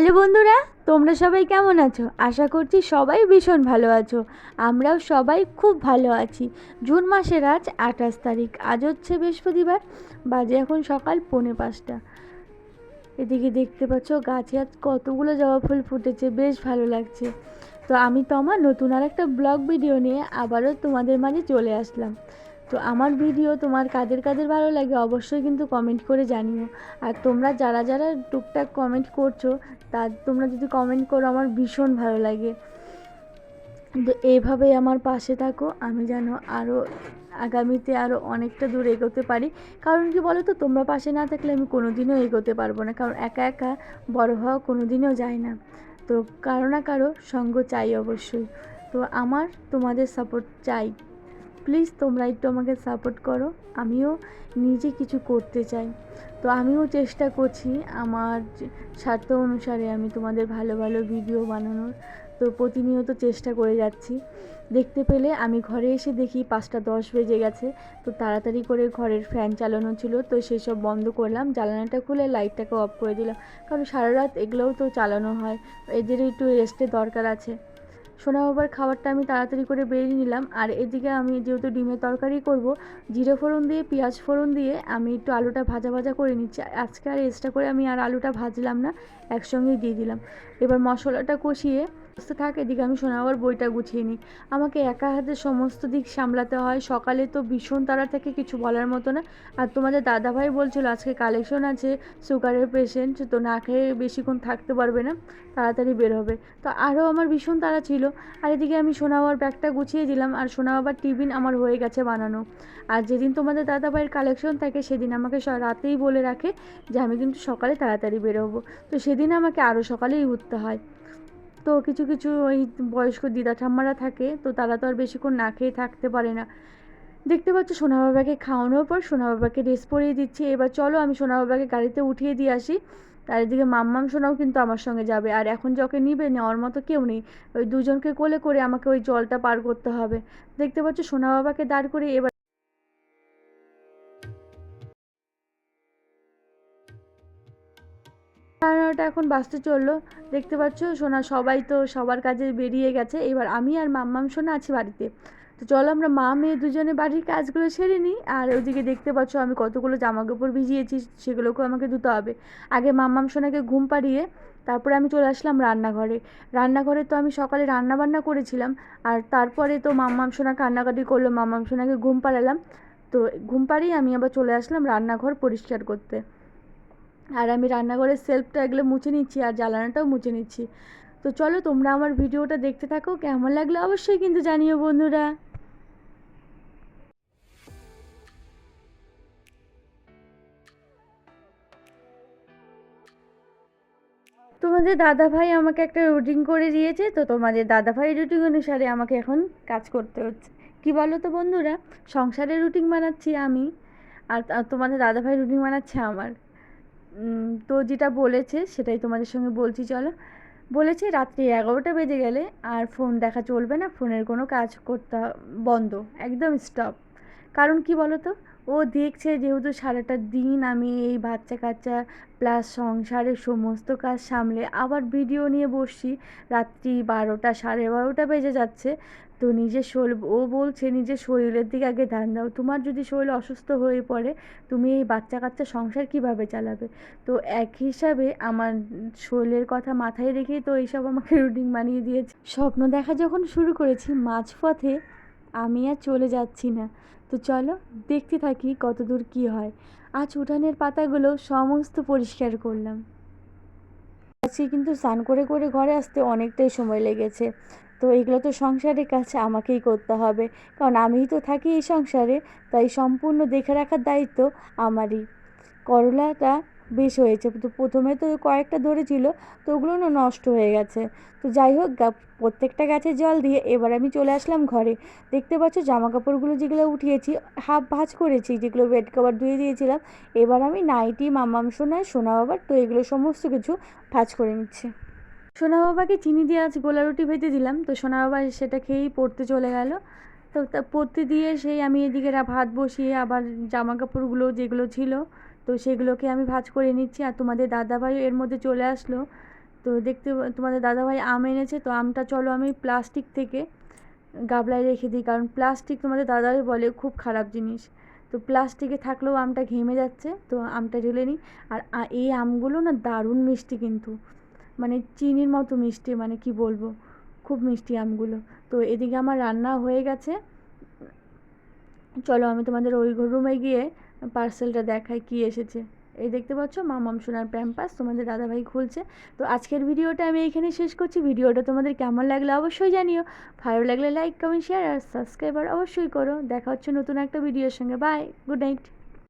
Hello বন্ধুরা, তোমরা সবাই কেমন আছো? আশা করছি সবাই ভীষণ ভালো আছো। আমরাও সবাই খুব ভালো আছি। জুন মাসের আজ আঠাশ তারিখ, আজ হচ্ছে বৃহস্পতিবার, বাজে এখন সকাল পৌনে পাঁচটা। এদিকে দেখতে পাচ্ছ গাছে আজ কতগুলো জবা ফুল ফুটেছে, বেশ ভালো লাগছে। তো আমি তো আমার নতুন আর একটা ব্লগ ভিডিও নিয়ে আবারও তোমাদের মাঝে চলে আসলাম। তো আমার ভিডিও তোমার কাদের কাদের ভালো লাগে অবশ্যই কিন্তু কমেন্ট করে জানিও। আর তোমরা যারা যারা টুকটাক কমেন্ট করছ, তা তোমরা যদি কমেন্ট করো, আমার ভীষণ ভালো লাগে। তো এইভাবেই আমার পাশে থাকো, আমি যেন আরও আগামীতে আরও অনেকটা দূর এগোতে পারি। কারণ কি বলো তো তোমরা পাশে না থাকলে আমি কোনো দিনও এগোতে পারব না, কারণ একা একা বড় হওয়া কোনো দিনও যায় না। তো কারও না কারও সঙ্গ চাই অবশ্যই। তো আমার তোমাদের সাপোর্ট চাই। প্লিজ তোমরা একটু আমাকে সাপোর্ট করো। আমিও নিজে কিছু করতে চাই। তো আমিও চেষ্টা করছি আমার স্বার্থ অনুসারে আমি তোমাদের ভালো ভালো ভিডিও বানানোর। তো প্রতিনিয়ত চেষ্টা করে যাচ্ছি। দেখতে পেলে আমি ঘরে এসে দেখি পাঁচটা দশ বেজে গেছে। তো তাড়াতাড়ি করে ঘরের ফ্যান চালানো ছিল। তো সেসব বন্ধ করলাম। জ্বালানাটা খুলে লাইটটাকে অফ করে দিলাম। কারণ সারা রাত এগুলোও তো চালানো হয়। এদের একটু রেস্টের দরকার আছে। সোনা বাবার খাবারটা আমি তাড়াতাড়ি করে বেরিয়ে নিলাম। আর এদিকে আমি যেহেতু ডিমের তরকারি করব, জিরে ফোড়ন দিয়ে, পেঁয়াজ ফোড়ন দিয়ে আমি একটু আলুটা ভাজা ভাজা করে নিচ্ছি। আজকে আর এক্সট্রা করে আমি আর আলুটা ভাজলাম না, একসঙ্গেই দিয়ে দিলাম। এবার মশলাটা কষিয়ে বসতে থাক এদিকে আমি সোনা বাবার বইটা গুছিয়ে নিই। আমাকে একা হাতে সমস্ত দিক সামলাতে হয়। সকালে তো ভীষণ তাড়া থেকে, কিছু বলার মতো না। আর তোমাদের দাদাভাই বলছিল, আজকে কালেকশন আছে সুগারের পেশেন্ট তো না খেয়ে বেশিক্ষণ থাকতে পারবে না, তাড়াতাড়ি বের হবে। তো আরও আমার ভীষণ তাড়া ছিল। আর এদিকে আমি সোনা বাবার ব্যাগটা গুছিয়ে দিলাম, আর সোনা বাবার টিফিন আমার হয়ে গেছে বানানো। আর যেদিন তোমাদের দাদাভাইয়ের কালেকশন থাকে, সেদিন আমাকে রাতেই বলে রাখে যে, আমি কিন্তু সকালে তাড়াতাড়ি বেরোবো। তো সেদিন আমাকে আরও সকালেই উঠতে হয়। তো কিছু কিছু ওই বয়স্ক দিদা ঠাম্মারা থাকে, তো তারা তো আর বেশিক্ষণ না খেয়ে থাকতে পারে না। দেখতে পাচ্ছ সোনা বাবাকে খাওয়ানোর পর সোনা বাবাকে ড্রেস পরিয়ে দিচ্ছি। এবার চলো আমি সোনা বাবাকে গাড়িতে উঠিয়ে দিয়ে আসি। তার এদিকে মাম্মাম সোনাও কিন্তু আমার সঙ্গে যাবে। আর এখন যকে নিবে, নেওয়ার মতো কেউ নেই। ওই দুজনকে কোলে করে আমাকে ওই জলটা পার করতে হবে। দেখতে পাচ্ছ সোনা বাবাকে দাঁড় করে এবার সাড়ে এখন বাসতে চলল। দেখতে পাচ্ছ, সোনা সবাই তো সবার কাজে বেরিয়ে গেছে। এবার আমি আর মাম্মাম সোনা আছি বাড়িতে। তো চলো আমরা মা, মেয়ে দুজনে বাড়ির কাজগুলো সেরে নিই। আর ওইদিকে দেখতে পাচ্ছ, আমি কতগুলো জামা কাপড় ভিজিয়েছি, সেগুলোকেও আমাকে ধুতে হবে। আগে মাম্মাম সোনাকে ঘুম পাড়িয়ে তারপরে আমি চলে আসলাম রান্নাঘরে। রান্নাঘরে তো আমি সকালে রান্না বান্না করেছিলাম। আর তারপরে তো মাম্মাম সোনা কান্নাকাটি করল, মাম্মাম সোনাকে ঘুম পাড়ালাম। তো ঘুম পাড়িয়ে আমি আবার চলে আসলাম রান্নাঘর পরিষ্কার করতে। আর আমি রান্নাঘরের সেলফটা এগুলো মুছে নিচ্ছি, আর জ্বালানাটাও মুছে নিচ্ছি। তো চলো তোমরা আমার ভিডিওটা দেখতে থাকো, কেমন লাগল অবশ্যই কিন্তু জানিও বন্ধুরা। তোমাদের দাদাভাই আমাকে একটা রুটিন করে দিয়েছে, তো তোমাদের দাদাভাই রুটিন অনুসারে আমাকে এখন কাজ করতে হচ্ছে। কি বলো তো বন্ধুরা? সংসারের রুটিন বানাচ্ছি আমি, আর তোমাদের দাদাভাই রুটিন বানাচ্ছে আমার। তো যেটা বলেছে সেটাই তোমাদের সঙ্গে বলছি, চলো। বলেছে রাত্রি এগারোটা বেজে গেলে আর ফোন দেখা চলবে না, ফোনের কোনো কাজ করতে বন্ধ, একদম স্টপ কারণ কি বলো তো ও দেখছে যেহেতু সারাটা দিন আমি এই বাচ্চা কাচ্চা প্লাস সংসারের সমস্ত কাজ সামলে আবার ভিডিও নিয়ে বসছি। রাত্রি বারোটা, সাড়ে বারোটা বেজে যাচ্ছে। তো নিজের শরীর, ও বলছে নিজের শরীরের দিকে আগে ধ্যান দাও। তোমার যদি শরীর অসুস্থ হয়ে পড়ে, তুমি এই বাচ্চা কাচ্চা সংসার কীভাবে চালাবে? তো এক হিসাবে আমার শরীরের কথা মাথায় রেখেই তো এইসব আমাকে রুটিন বানিয়ে দিয়েছে। স্বপ্ন দেখা যখন শুরু করেছি, মাঝপথে আমি আর চলে যাচ্ছি না। তো চলো, দেখতে থাকি কতদূর কি হয়। আজ উঠানের পাতাগুলো সমস্ত পরিষ্কার করলাম। আজকে কিন্তু স্নান করে করে ঘরে আসতে অনেকটাই সময় লেগেছে। তো এগুলো তো সংসারের কাছে আমাকেই করতে হবে। কারণ আমিই তো থাকি এই সংসারে, তাই সম্পূর্ণ দেখে রাখার দায়িত্ব আমারই। করলাটা বেশ হয়েছে। তো প্রথমে তো কয়েকটা ধরেছিল, তো ওগুলো না নষ্ট হয়ে গেছে। তো যাই হোক প্রত্যেকটা গাছে জল দিয়ে এবার আমি চলে আসলাম ঘরে। দেখতে পাচ্ছ জামা কাপড়গুলো যেগুলো উঠিয়েছি, হাফ ভাঁজ করেছি, যেগুলো বেড কভার ধুয়ে দিয়েছিলাম। এবার আমি নাইটি, মামাম সোনায় সোনা বাবার তো এগুলো সমস্ত কিছু ভাঁজ করে নিচ্ছি। সোনা বাবাকে চিনি দিয়ে আজ গোলা রুটি ভেজে দিলাম। তো সোনা বাবা সেটা খেয়েই পড়তে চলে গেল। তো পড়তে দিয়ে সেই আমি এদিকে ভাত বসিয়ে আবার জামা কাপড়গুলো যেগুলো ছিল তো সেগুলোকে আমি ভাঁজ করে নিচ্ছি আর তোমাদের দাদাভাইও এর মধ্যে চলে আসলো। তো দেখতে তোমাদের দাদাভাই আম এনেছে, তো আমটা চলো আমি প্লাস্টিক থেকে গাবলায় রেখে দিই, কারণ প্লাস্টিক তোমাদের দাদাভাই বলে খুব খারাপ জিনিস। তো প্লাস্টিকে থাকলেও আমটা ঘেমে যাচ্ছে, তো আমটা ঢেলে নিই। আর এই আমগুলো না দারুণ মিষ্টি কিন্তু। মানে চিনির মতো মিষ্টি মানে কি বলব, খুব মিষ্টি আমগুলো। তো এদিকে আমার রান্না হয়ে গেছে। চলো আমি তোমাদের ওই রুমে গিয়ে পার্সেলটা দেখায় কি এসেছে। এই দেখতে পাচ্ছ, মামাম সোনার প্যাম্পাস, তোমাদের দাদাভাই খুলছে। তো আজকের ভিডিওটা আমি এখানে শেষ করছি। ভিডিওটা তোমাদের কেমন লাগলে অবশ্যই জানিও। ভালো লাগলে লাইক কমেন্ট শেয়ার আর সাবস্ক্রাইবার অবশ্যই করো। দেখা হচ্ছে নতুন একটা ভিডিওর সঙ্গে। Bye good night